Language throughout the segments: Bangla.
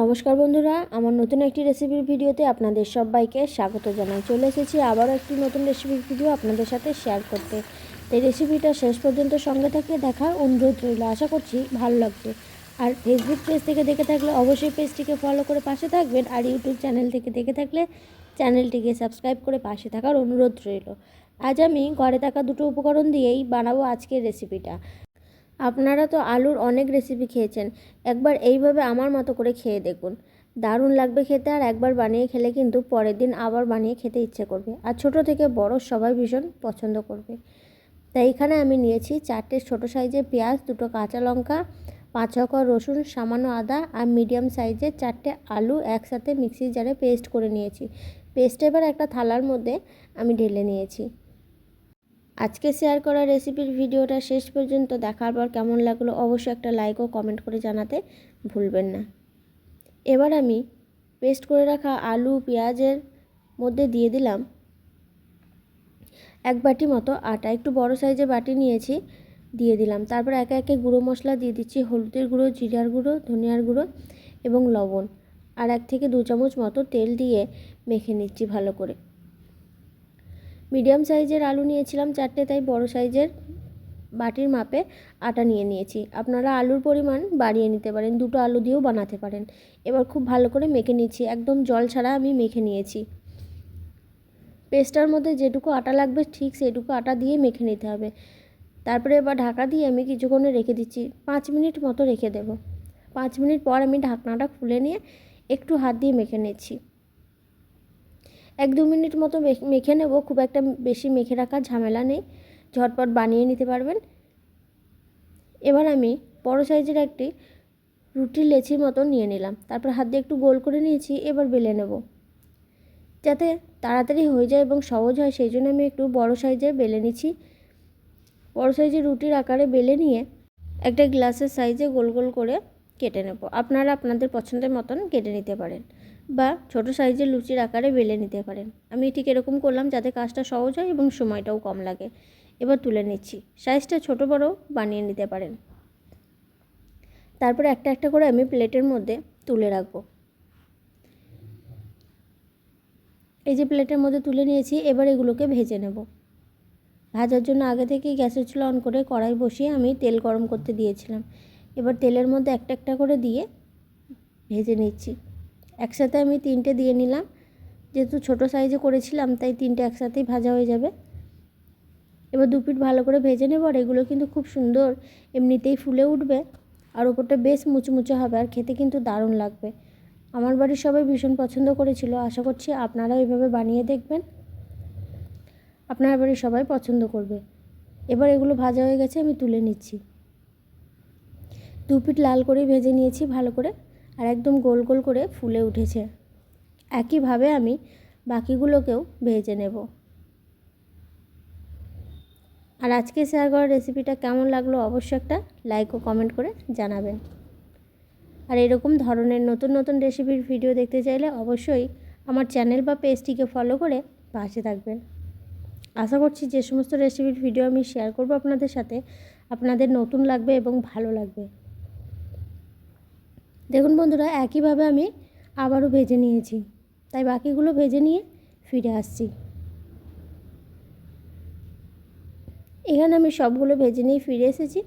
নমস্কার বন্ধুরা, আমার নতুন একটি রেসিপির ভিডিওতে আপনাদের সবাইকে স্বাগত জানাই। চলে এসেছি আবারও একটি নতুন রেসিপির ভিডিও আপনাদের সাথে শেয়ার করতে। এই রেসিপিটা শেষ পর্যন্ত সঙ্গে থেকে দেখার অনুরোধ রইল। আশা করছি ভালো লাগবে। আর ফেসবুক পেজ থেকে দেখে থাকলে অবশ্যই পেজটিকে ফলো করে পাশে থাকবেন। আর ইউটিউব চ্যানেল থেকে দেখে থাকলে চ্যানেলটিকে সাবস্ক্রাইব করে পাশে থাকার অনুরোধ রইল। আজ আমি ঘরে থাকা দুটো উপকরণ দিয়েই বানাবো আজকের রেসিপিটা আপনারা তো আলুর অনেক রেসিপি খেয়েছেন। একবার এইভাবে আমার মতো করে খেয়ে দেখুন। দারুণ লাগবে খেতে আর একবার বানিয়ে খেলে কিন্তু পরের দিন আবার বানিয়ে খেতে ইচ্ছে করবে। আর ছোট থেকে বড় সবাই ভীষণ পছন্দ করবে। তাই এখানে আমি নিয়েছি চারটে ছোট সাইজের পেঁয়াজ, দুটো কাঁচা লঙ্কা, পাঁচ ছক রসুন, সামান্য আদা আর মিডিয়াম সাইজের চারটে আলু একসাথে মিক্সি জারে পেস্ট করে নিয়েছি। পেস্টটা এবার একটা থালার মধ্যে আমি ঢেলে নিয়েছি। আজকে শেয়ার করা রেসিপির ভিডিওটা শেষ পর্যন্ত দেখার পর কেমন লাগল অবশ্যই একটা লাইক ও কমেন্ট করে জানাতে ভুলবেন না। এবার আমি পেস্ট করে রাখা আলু, পেঁয়াজের মধ্যে দিয়ে দিলাম এক বাটি মতো আটা। একটু বড় সাইজের বাটি নিয়েছি, দিয়ে দিলাম। তারপর একে একে গুঁড়ো মশলা দিয়ে দিচ্ছি, হলুদের গুঁড়ো, জিরার গুঁড়ো, ধনিয়ার গুঁড়ো এবং লবণ। আর এক থেকে দু চামচ মতো তেল দিয়ে মেখে নিচ্ছি ভালো করে। মিডিয়াম সাইজের আলু নিয়েছিলাম চারটে, তাই বড় সাইজের বাটির মাপে আটা নিয়ে নিয়েছি। আপনারা আলুর পরিমাণ বাড়িয়ে নিতে পারেন, দুটো আলু দিয়েও বানাতে পারেন। এবার খুব ভালো করে মেখে নিচ্ছি, একদম জল ছাড়া আমি মেখে নিয়েছি। পেস্টার মধ্যে যেটুকু আটা লাগবে ঠিক সেটুকু আটা দিয়ে মেখে নিতে হবে। তারপরে এবার ঢাকা দিয়ে আমি কিছুক্ষণে রেখে দিচ্ছি, পাঁচ মিনিট মতো রেখে দেব। পাঁচ মিনিট পর আমি ঢাকনাটা খুলে নিয়ে একটু হাত দিয়ে মেখে নিচ্ছি। এক দু মিনিট মতো মেখে নেব, খুব একটা বেশি মেখে রাখার ঝামেলা নেই। ঝটপট বানিয়ে নিতে পারবেন। এবার আমি বড় সাইজের একটি রুটির লেচির মতো নিয়ে নিলাম। তারপর হাত দিয়ে একটু গোল করে নিয়েছি, এবার বেলে নেব। যাতে তাড়াতাড়ি হয়ে যায় এবং সহজ হয়, সেই জন্য আমি একটু বড় সাইজের বেলে নিচ্ছি। বড় সাইজের রুটির আকারে বেলে নিয়ে একটা গ্লাসের সাইজে গোল গোল করে কেটে নেব। আপনারা আপনাদের পছন্দের মতন কেটে নিতে পারেন বা ছোট সাইজের লুচির আকারে বেলে নিতে পারেন। আমি ঠিক এরকম করলাম যাতে কাজটা সহজ হয় এবং সময়টাও কম লাগে। এবার তুলে নিচ্ছি। সাইজটা ছোট বড় বানিয়ে নিতে পারেন। তারপরে একটা একটা করে আমি প্লেটের মধ্যে তুলে রাখব। এই যে প্লেটের মধ্যে তুলে নিয়েছি, এবার এগুলোকে ভেজে নেব। ভাজার জন্য আগে থেকেই গ্যাসের চুলা অন করে কড়াই বসিয়ে আমি তেল গরম করতে দিয়েছিলাম। এবার তেলের মধ্যে একটা একটা করে দিয়ে ভেজে নিচ্ছি। একসাথে আমি তিনটে দিয়ে নিলাম। যেহেতু ছোটো সাইজে করেছিলাম, তাই তিনটে একসাথেই ভাজা হয়ে যাবে। এবার দু পিঠ ভালো করে ভেজে নেব, আর এগুলো কিন্তু খুব সুন্দর এমনিতেই ফুলে উঠবে। আর ওপরটা বেশ মুচমুচে হবে, আর খেতে কিন্তু দারুণ লাগবে। আমার বাড়ির সবাই ভীষণ পছন্দ করেছিল, আশা করছি আপনারাও এভাবে বানিয়ে দেখবেন। আপনার বাড়ির সবাই পছন্দ করবে। এবার এগুলো ভাজা হয়ে গেছে, আমি তুলে নিচ্ছি। দু পিঠ লাল করে ভেজে নিয়েছি ভালো করে আর একদম গোল গোল করে ফুলে উঠেছে। একইভাবে আমি বাকিগুলোকেও ভেজে নেব। আর আজকে শেয়ার করা রেসিপিটা কেমন লাগল অবশ্যই একটা লাইক ও কমেন্ট করে জানাবেন। আর এরকম ধরনের নতুন নতুন রেসিপির ভিডিও দেখতে চাইলে অবশ্যই আমার চ্যানেল বা পেজটিকে ফলো করে পাশে থাকবেন। আশা করছি যে সমস্ত রেসিপির ভিডিও আমি শেয়ার করব আপনাদের সাথে। আপনাদের নতুন লাগবে এবং ভালো লাগবে। দেখুন বন্ধুরা, একইভাবে আমি আবারও ভেজে নিয়েছি। তাই বাকিগুলো ভেজে নিয়ে ফিরে আসছি। এখানে আমি সবগুলো ভেজে নিয়ে ফিরে এসেছি।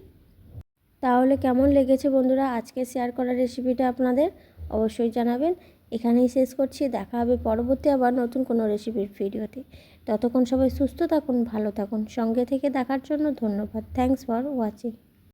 তাহলে কেমন লেগেছে বন্ধুরা? আজকে শেয়ার করা রেসিপিটা আপনাদের অবশ্যই জানাবেন। এখানেই শেষ করছি। দেখা হবে পরবর্তী আবার নতুন কোনো রেসিপির ভিডিওতে ততক্ষণ সবাই সুস্থ থাকুন, ভালো থাকুন। সঙ্গে থেকে দেখার জন্য ধন্যবাদ। Thanks for watching